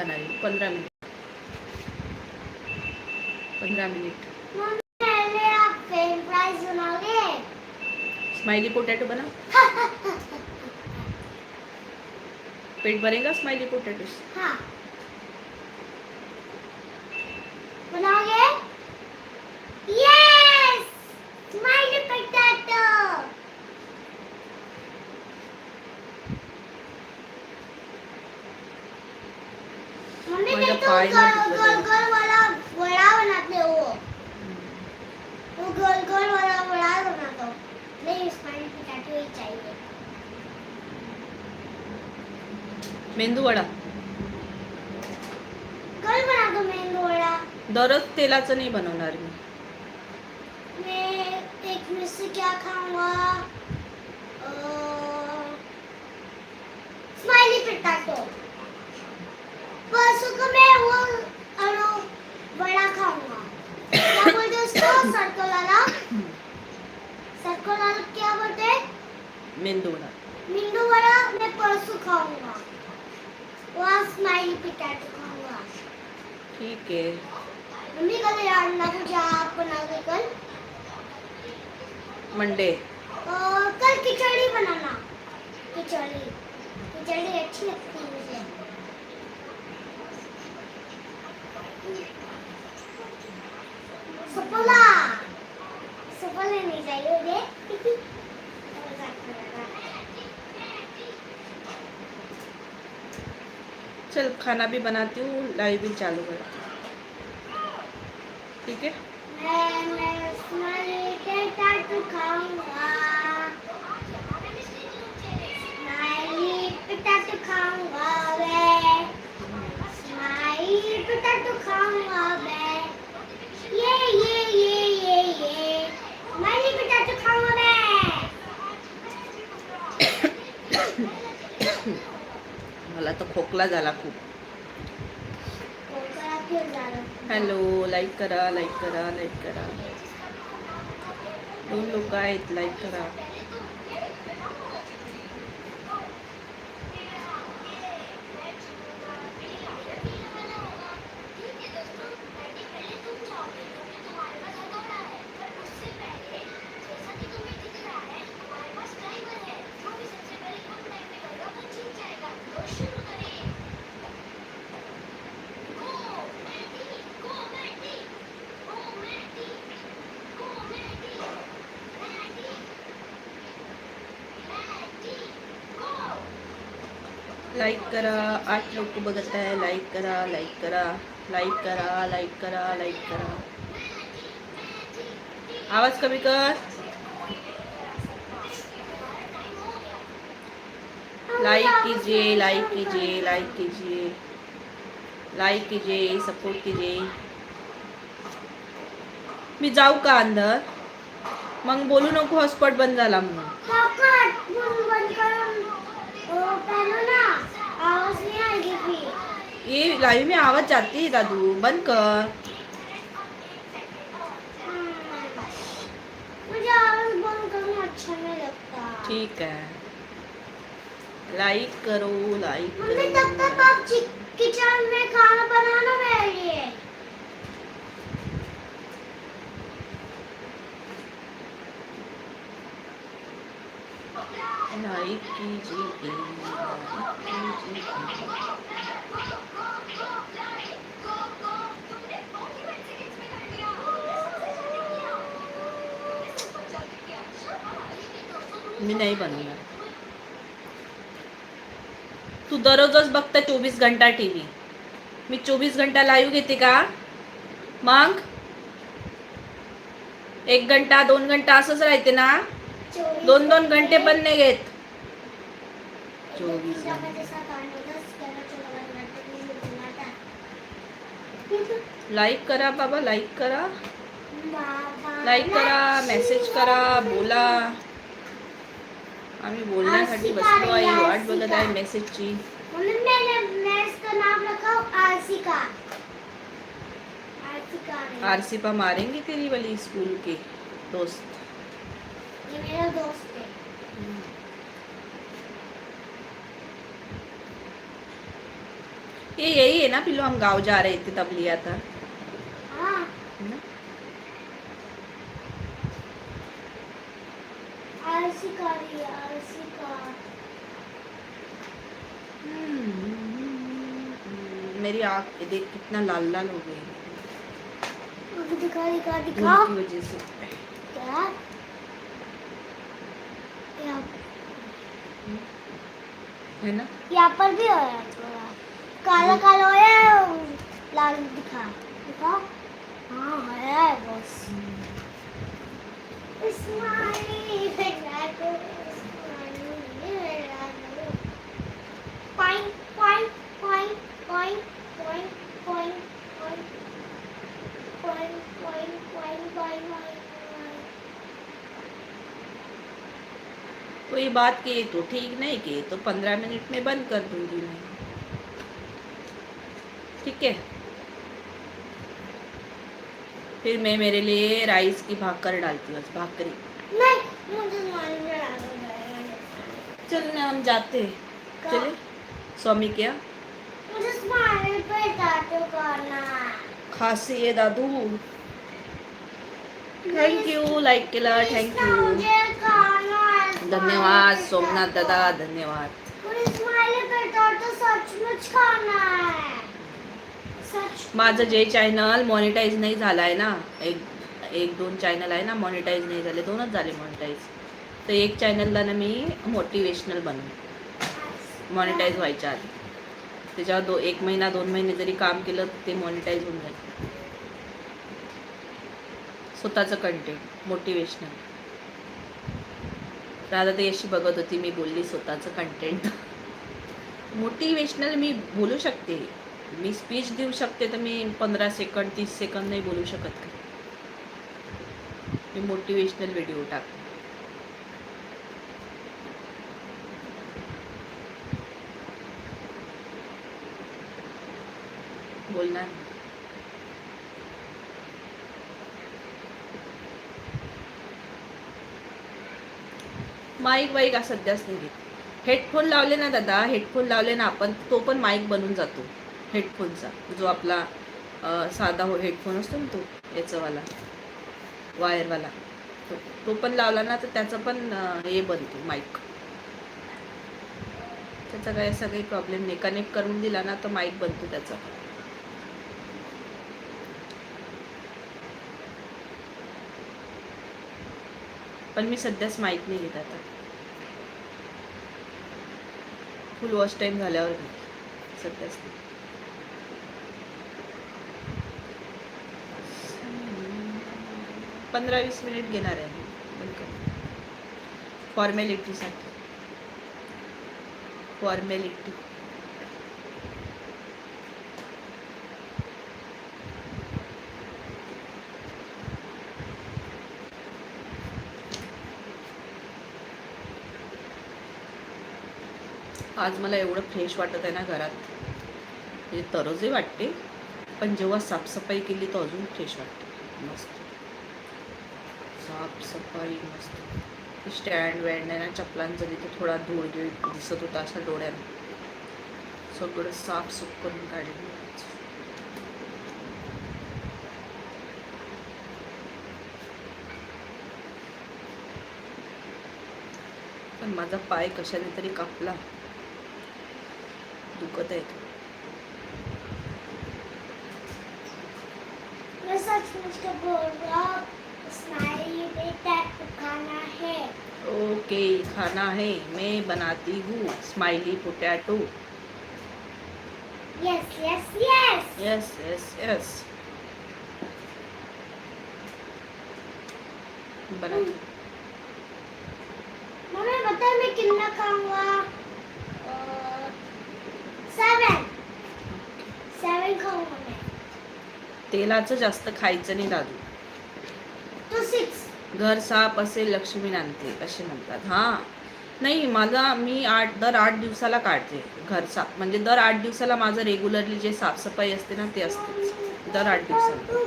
बना रही हूँ पंद्रह मिनट. पंद्रह मिनट. स्माइली पोटैटो बना पेट भरेगा स्माइली पोटैटो से हाँ बनाओगे यस स्माइली पोटैटो मम्मी माझा मैं तो पाय गोल नाही दुखत गोल आहे. गोल वाला वड़ा बनाते हो वो गोल गोल वाला वड़ा बनाता हूँ नहीं स्माइली पोटैटो ही चाहिए मेंदू वडा कल बना दो मैंगो वड़ा दररोज तेलाचं नाही बनवणार मी. मैं एक में से क्या खाऊंगा? स्माइली पोटैटो परसों को मैं वो अरो बड़ा खाऊंगा. क्या बोलते हैं उसको? सर्कल वाला सर्कल वाला क्या बोलते हैं? मेंदू वडा मिंडू वड़ा मैं परसों खाऊंगा. वहाँ स्माइली ठीक आहे मम्मी कल अंडा भुजिया आप बनाओगे कल। मंडे। और कल खिचड़ी बनाना। खिचड़ी। खिचड़ी अच्छी लगती है मुझे। सफोला। सफोला नहीं चाहिए चल खाना भी बनाती हूँ लाइव भी चालू करती हूँ ठीक है मैं मैं खाऊंगा स्माइली पोटैटो खाऊंगा मैं स्माइली पोटैटो खाऊंगा मैं ये ये ये ये ये स्माइली पोटैटो खाऊंगा मैं मला तर खोकला झाला खूप. हॅलो लाईक करा लाईक करा लाईक करा. दोन लोक आहेत लाईक करा. लाईक करा आठ लोक बघत आहे लाईक करा लाईक करा लाईक करा लाईक करा लाईक करा. आवाज कमी कर. लाइक कीजिए लाइक कीजिए लाइक कीजिए. लाइक कीजिए सपोर्ट कीजिए. मी जाऊ का अंदर? मग बोलू नको हॉटस्पॉट बंद झाला म्हणून. आवाज़ नहीं आएगी फिर ये लाईव्ह में आवाज़ जाती है दादू बंद कर। मुझे आवाज़ बंद करना अच्छा नहीं लगता ठीक है। लाइक करो लाइक मम्मी तब तक आप किचन में खाना बनाना मेरे लिए। लाइक कीजिए। मी नाही बनवणार. तू दररोजच बघता चोवीस घंटा टी व्ही मी चोवीस घंटा लाईव्ह घेते का? मग? एक घंटा दोन घंटा असंच राहते ना? दोन दोन घंटे पण नाही घेत. चोवीस पिज्जा लाईक करा बाबा लाईक करा. लाईक करा मेसेज करा बोला. आम्ही बोलण्यासाठी बसलो आहे वाट बघत आहे मेसेजची नहीं। आरसीपा मारेंगे तेरी वाली स्कूल के दोस्त. ये मेरा दोस्त है. ये यही है ना पिल्लू हम गाँव जा रहे थे तब लिया था. मेरी आँख देख कितना लाल लाल हो गई। मुझे दिखा दिखा धूप दिखा। की वजह से क्या? यहाँ है ना? यहाँ पर भी हो रहा है थोड़ा। काला काला हो रहा है लाल दिखा दिखा। हाँ है बस। स्माइली बात की तो ठीक नहीं की तो पंद्रह मिनट में बंद कर दूँगी मैं। ठीक है? फिर मैं मेरे लिए राइस की भाकर डालती हूँ भाकरी। चल ना हम जाते हैं। चले। स्वामी क्या मुझे पे करना खासी है दादू। थैंक यू लाईक केलं थँक यू धन्यवाद सोमनाथ दादा धन्यवाद. माझं जे चॅनल मॉनिटाईज नाही झालं आहे ना एक एक दोन चॅनल आहे ना मॉनिटाईज नाही झाले दोनच झाले मॉनिटाईज तर एक चॅनलला ना मी मोटिवेशनल बनवलं मॉनिटाईज व्हायच्या आधी. त्याच्यावर दो एक महिना दोन महिने जरी काम केलं ते मॉनिटाईज होऊन जाईल. स्वतःचं कंटेंट मोटिवेशनल राधा ते अशी बघत होती मी बोलली स्वतःचं कंटेंट मोटिवेशनल मी बोलू शकते. मी स्पीच देऊ शकते तर मी पंधरा सेकंड तीस सेकंद नाही बोलू शकत. का मी मोटिवेशनल व्हिडिओ टाक बोलणार? माईक वाईक असं सध्याच निघेल हेडफोन लावले ना दादा हेडफोन लावले ना आपण तो पण माईक बनून जातो. हेडफोनचा जो आपला साधा हो हेडफोन असतो ना तो याचावाला वायरवाला तो तो पण लावला ना तर त्याचं पण हे बनतो माईक. त्याचा काही असा काही प्रॉब्लेम नाही. कनेक्ट करून दिला ना तर माईक बनतो त्याचा. पण मी सध्याच माहीत नाही घेत आता फुल वॉच टाईम झाल्यावर घेते. सध्याच नाही. पंधरा वीस मिनिट घेणार आहे मी. बंद फॉर्मॅलिटीसाठी फॉर्मॅलिटी आज मला एवढं फ्रेश वाटत आहे ना घरात. म्हणजे तरजही वाटते पण जेव्हा साफसफाई केली तर अजून फ्रेश वाटते. मस्त. साफसफाई मस्त. स्टँड वँड आहे ना चपलांचा तिथे थोडा धूळ गिळ दिसत होता असा डोळ्यात. सगळं साफसूफ करून काढले. पण माझा पाय कशाने तरी कापला. आहे मैं सचमुच का बोल रहा हूँ स्माइली टैटू खाना है। ओके खाना है मैं बनाती हूँ smiley potato yes yes yes yes yes yes बनाती मम्मी बता मैं कितना खाऊँगा? तेलाचं जास्त खायचं नाही दादू. तो घर साफ असेल लक्ष्मी नांदते असे म्हणतात. हां. नाही माझा मी आठ दर आठ दिवसाला काढते घर साफ. म्हणजे दर आठ दिवसाला माझं रेग्युलरली जे साफसफाई असते ना ते असते. दर आठ दिवसाला.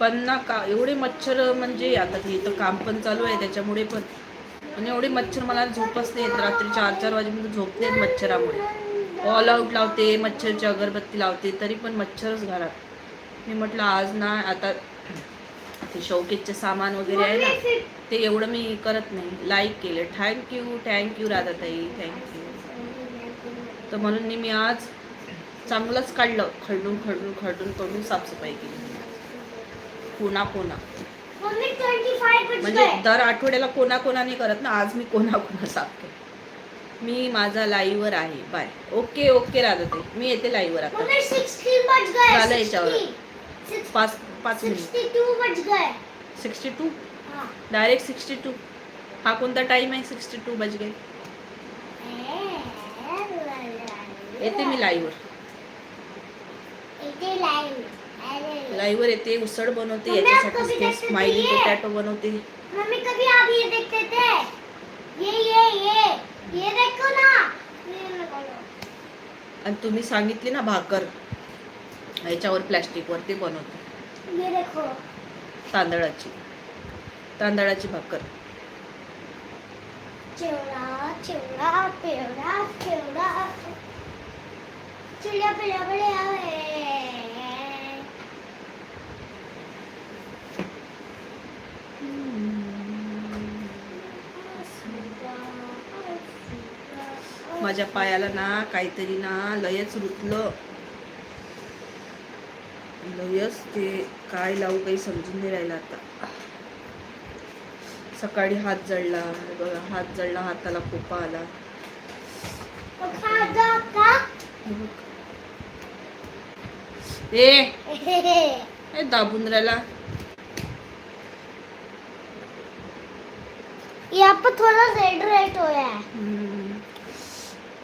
पण ना का एवढे मच्छर म्हणजे आता ते इथं काम पण चालू आहे त्याच्यामुळे पण. आणि एवढे मच्छर मला झोपच नाही येत रात्री चार चार वाजेपर्यंत झोप नाही येत मच्छरामुळे. ऑल आउट लावते मच्छरची अगरबत्ती लावते तरी पण मच्छरच घरात. मी म्हटलं आज ना आता ते शौकेतचे सामान वगैरे आहे ना ते एवढं मी करत नाही. लाईक केले. थँक्यू थँक्यू राधाताई थँक्यू तर म्हणून मी- मी आज चांगलंच काढलं. खरडून खरडून खरडून करून साफसफाई केली. कोणा कोणा. मम्मी 25 बज म्हणजे दर आठवड्याला कोणा कोणाने करत ना आज मी कोणा कोणा साफ केलं. मी माझा लाईव्हवर आहे. बाय. ओके ओके राधाताई मी येते लाईव्हवर आता. मम्मी 16 बज गए. झालं याच्यावर. 60. पाच पाच मिनिट 62 बज गए. Sixty two direct sixty two हा कोणता टाईम आहे? सिक्स्टी टू बज गए. येते मी लाईव्हवर. लाईव्हवर येते उसळ बनवते याच्यासाठी स्माइली. पोटॅटो बनवते. मम्मी कभी आप ये देखते थे ये ये ये ये देखो ना ये लगाओ आणि तुम्ही सांगितली ना भाकर ह्याच्यावर प्लॅस्टिकवर ते बनवते. तांदळाची. तांदळाची भाकर. चिवड़ा चिवड़ा पेवड़ा चिवड़ा चिड़िया पिड़िया पिड़िया है माझ्या पायाला ना काहीतरी ना लयच रुतलं लयच ते काय लावू काही समजून नाही राहिलं आता सकाळी हात जळला बघा हात जळला हाताला खोपा आला. ए दाबून राहिला यहाँ पर थोड़ा रेड रेड हो है.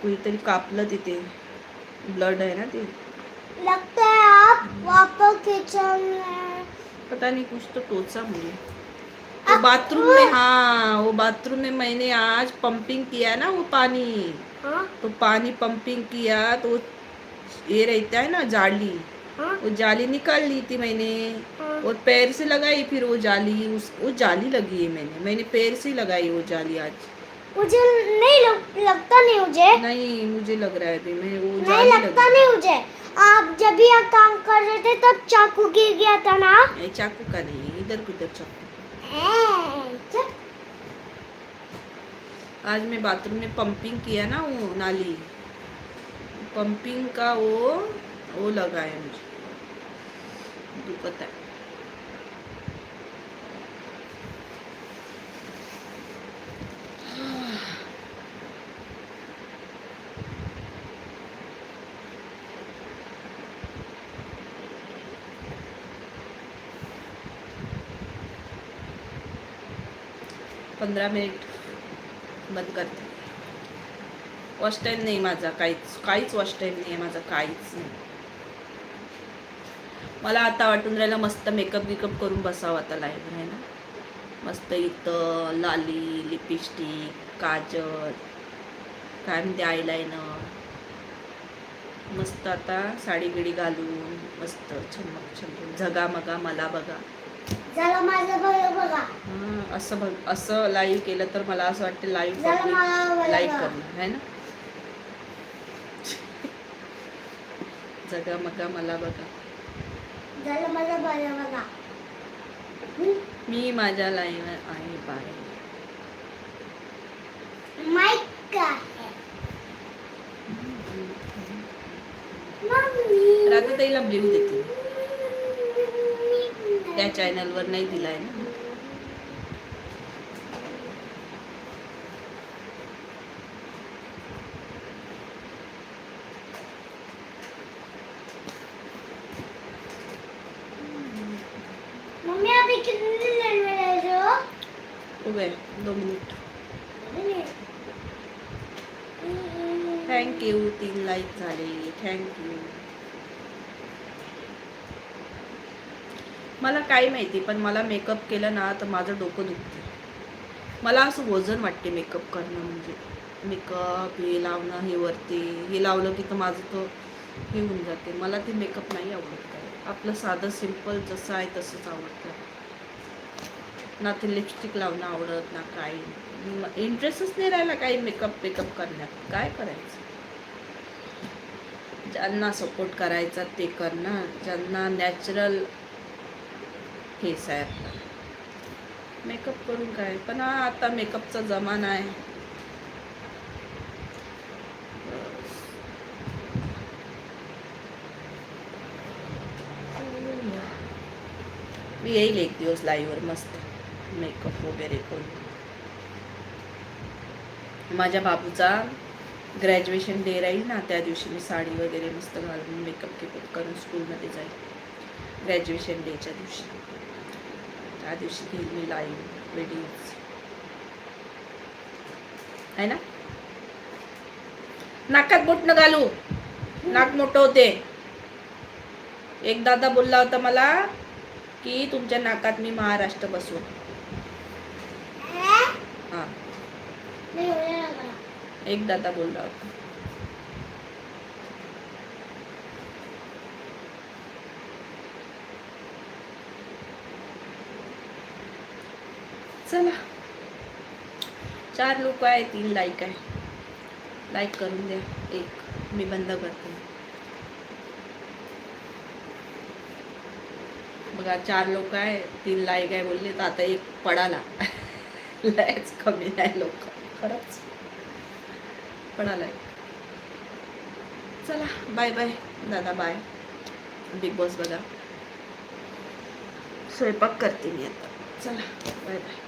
कोणीतरी कापलं तिथे. ब्लड आहे ना ते. लगता है आप वहाँ किचन में पता नहीं कुछ तो टोचा मुझे. वो बाथरूम में हाँ वो बाथरूम में मैंने आज पंपिंग किया ना वो पानी. हाँ? तो पानी पंपिंग किया तो ये रहता है ना जाली. हाँ? वो जाली निकाल ली थी मैंने. हाँ। और पैर से लगाई फिर वो जाली उस वो जाली लगी है मैंने. मैंने पैर से लगाई वो जाली आज. मुझे नहीं लग, लगता नहीं मुझे। नहीं मुझे लग रहा है अभी मैं वो नहीं लगता नहीं मुझे। आप जब भी आप काम कर रहे थे तब चाकू गिर गया था ना? ये चाकू का नहीं इधर किधर चाकू। आज मैं बाथरूम में पंपिंग किया ना वो नाली। पंपिंग का वो वो लगा है मुझे। दुखत है पंधरा मिनिट बंद करते. वॉश टाईम नाही माझा काहीच काहीच वॉश टाईम नाही आहे माझा काहीच नाही. मला आता वाटून राहिला मस्त मेकअप बिकअप करून बसावं आता लाईव्ह आहे ना? मस्त इथं लाली लिपस्टिक काजल काय म्हणते आयलायनर मस्त आता साडी बिडी घालून मस्त छमक छमक झगामगा मला बघा. जरा माझं बघ बघा. हा, असं बघ असं लाईव्ह केलं तर मला असं वाटतं लाईव्ह जरा मला बघा. लाईक करणं आहे ना? जगा मगा मला बघा. जरा माझं बघ बघा. मी माझ्या लाईव्ह आहे बाय माइक का? है मम्मी. रात्री ताईला ब्ल्यू देते. त्या चॅनलवर नाही दिलाय ना. मम्मी अभी कितने दिन में रह रहे हो हो गए दो मिनिट थँक्यू तीन लाईक झाले थँक्यू मला काय माहिती पण मला मेकअप केलं ना तर माझं डोकं दुखतं मला असं वजन वाटते मेकअप करणं म्हणजे. मेकअप हे लावणं हे वरती हे लावलं की तर माझं तर हे होऊन जाते. मला ते मेकअप नाही आवडत काय. आपलं साधं सिंपल जसं आहे तसंच आवडतं. ना ते लिपस्टिक लावणं आवडत ना काही. इंटरेस्टच नाही राहिला काही मेकअप मेकअप करण्यात. काय करायचं? ज्यांना सपोर्ट करायचा ते करणं ज्यांना नॅचरल फेस आहे आपला मेकअप करून काय? पण हा आता मेकअपचा जमाना आहे. मी येईल एक दिवस लाईव्हवर मस्त मेकअप वगैरे करून. माझ्या बाबूचा ग्रॅज्युएशन डे राहील ना त्या दिवशी मी साडी वगैरे मस्त घालून मेकअप केकअप करून स्कूलमध्ये जाईल. ग्रॅज्युएशन डेच्या दिवशी. त्या दिवशी घेईल मी लाईव्ह व्हिडिओज आहे ना? नाकात बोट न घालू. नाक मोठं होते. एक दादा बोलला होता मला की तुमच्या नाकात मी महाराष्ट्र Eh? हा. एक दादा बोलला होता. चला. चार लोक आहे तीन लाईक आहे. लाईक करून द्या. एक मी बंद करते. बघा चार लोक आहे तीन लाईक आहे बोलले तर आता एक पडाला. लयच कमी नाही लोक. खरंच. पडालाय चला बाय बाय दादा बाय बिग बॉस बघा. स्वयंपाक करते मी आता. चला बाय बाय